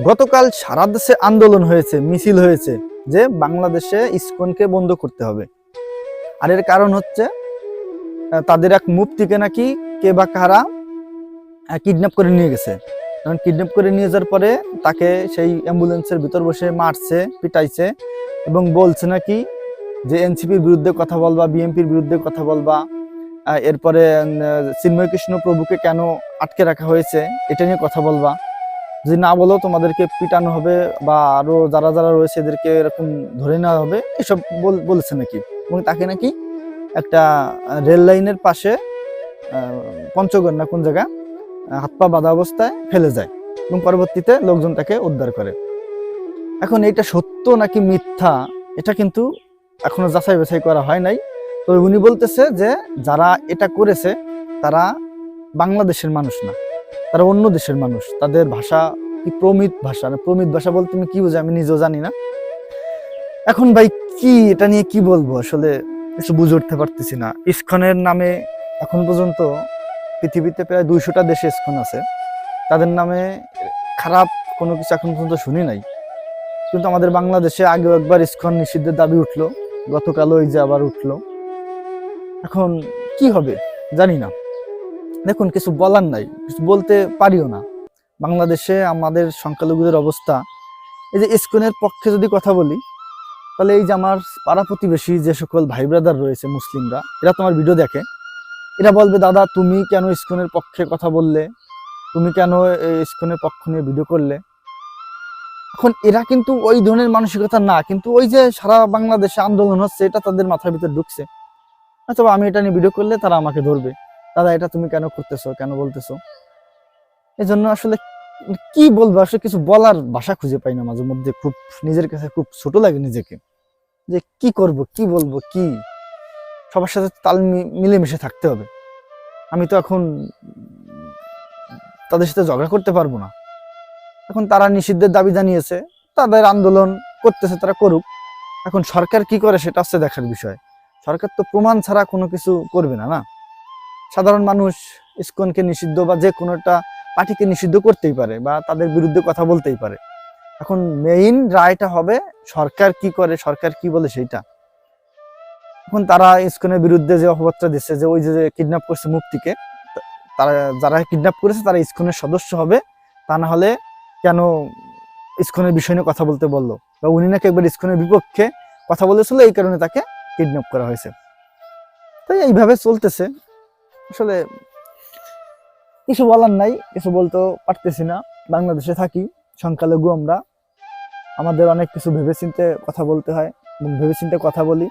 গতকাল সারা দেশে আন্দোলন হয়েছে, মিছিল হয়েছে, যে বাংলাদেশে ইসকনকে বন্ধ করতে হবে। আর এর কারণ হচ্ছে তাদের এক মুফতিকে নাকি কে বা কারা কিডন্যাপ করে নিয়ে গেছে। কারণ কিডন্যাপ করে নিয়ে যাওয়ার পরে তাকে সেই অ্যাম্বুলেন্সের ভিতর বসে মারছে, পিটাইছে এবং বলছে নাকি যে এনসিপির বিরুদ্ধে কথা বলবা, বিএনপির বিরুদ্ধে কথা বলবা এরপরে চিন্ময় কৃষ্ণ প্রভুকে কেন আটকে রাখা হয়েছে, এটা নিয়ে কথা বলবা। যদি না বলো তোমাদেরকে পিটানো হবে বা আরও যারা যারা রয়েছে এদেরকে এরকম ধরে নেওয়া হবে, এসব বল- বলেছে নাকি? এবং তাকে নাকি একটা রেল লাইনের পাশে পঞ্চগড় না কোন জায়গা হাত পা বাঁধা অবস্থায় ফেলে যায় এবং পরবর্তীতে লোকজন তাকে উদ্ধার করে। এখন এটা সত্য নাকি মিথ্যা, এটা কিন্তু এখনও যাচাই বাছাই করা হয় নাই। তবে উনি বলতেছে যে যারা এটা করেছে, তারা বাংলাদেশের মানুষ না। তারা অন্য দেশের মানুষ। তাদের ভাষা কি প্রমিত ভাষা? না প্রমিত ভাষা বলতে তুমি কি বোঝো? আমি নিজেও জানি না। এখন ভাই কি, এটা নিয়ে কি বলব? আসলে কিছু বুঝে উঠতে পারতেছি না। ইস্কনের নামে এখন পর্যন্ত পৃথিবীতে প্রায় দুইশোটা দেশে ইস্কন আছে। তাদের নামে খারাপ কোনো কিছু এখন পর্যন্ত শুনি নাই। কিন্তু আমাদের বাংলাদেশে আগেও একবার ইস্কন নিষিদ্ধের দাবি উঠল। গতকাল ওই যে আবার উঠল। এখন কি হবে? জানি না। দেখুন, কিছু বলার নাই, কিছু বলতে পারিও না। বাংলাদেশে আমাদের সংখ্যালঘুদের অবস্থা, এই যে ইস্কনের পক্ষে যদি কথা বলি, তাহলে এই যে আমার পাড়া প্রতিবেশী যে সকল ভাই ব্রাদার রয়েছে, মুসলিমরা, এরা তোমার ভিডিও দেখে। এরা বলবে, দাদা, তুমি কেন ইস্কনের পক্ষে কথা বললে? তুমি কেন ইস্কনের পক্ষ নিয়ে ভিডিও করলে? এখন এরা কিন্তু ওই ধরনের মানসিকতা না, কিন্তু ওই যে সারা বাংলাদেশে আন্দোলন হচ্ছে, এটা তাদের মাথার ভিতর ঢুকছে। অথবা আমি এটা নিয়ে ভিডিও করলে তারা আমাকে ধরবে। দাদা, এটা তুমি কেন করতেছো? কেন বলতেছো? এই জন্য আসলে কি বলব? আসলে কিছু বলার ভাষা খুঁজে পাই না মাঝে মধ্যে। খুব নিজের কাছে খুব ছোট লাগে নিজেকে। যে কি করব, কি বলব, কি? সবার সাথে তাল মিলেমিশে থাকতে হবে। আমি তো এখন তাদের সাথে ঝগড়া করতে পারব না। এখন তারা নিষিদ্ধের দাবি জানিয়েছে, তাদের আন্দোলন করতেছে, তারা করুক। এখন সরকার কি করে সেটা হচ্ছে দেখার বিষয়। সরকার তো প্রমাণ ছাড়া কোনো কিছু করবে না না? সাধারণ মানুষ ইসকনকে নিষিদ্ধ বা যে কোনো একটা পার্টিকে নিষিদ্ধ করতেই পারে বা তাদের বিরুদ্ধে কথা বলতেই পারে। এখন মেইন রায়টা হবে সরকার কি করে, সরকার কি বলে সেইটা। এখন তারা ইসকনের বিরুদ্ধে যে অপবাদটা দিচ্ছে, যে ওই যে কিডন্যাপ করছে মুক্তিকে, তারা, যারা কিডন্যাপ করেছে তারা ইসকনের সদস্য হবে, তা না হলে কেন ইসকনের বিষয় নিয়ে কথা বলতে বলল? বা উনি নাকি একবার ইসকনের বিপক্ষে কথা বলেছিল, এই কারণে তাকে কিডন্যাপ করা হয়েছে। তাই এইভাবে চলতেছে। আসলে কিছু বলার নাই, কিছু বলতেও পারতেছি না। বাংলাদেশে থাকি, সংখ্যালঘু আমরা। আমাদের অনেক কিছু ভেবেচিন্তে কথা বলতে হয় ভেবেচিন্তে কথা বলি।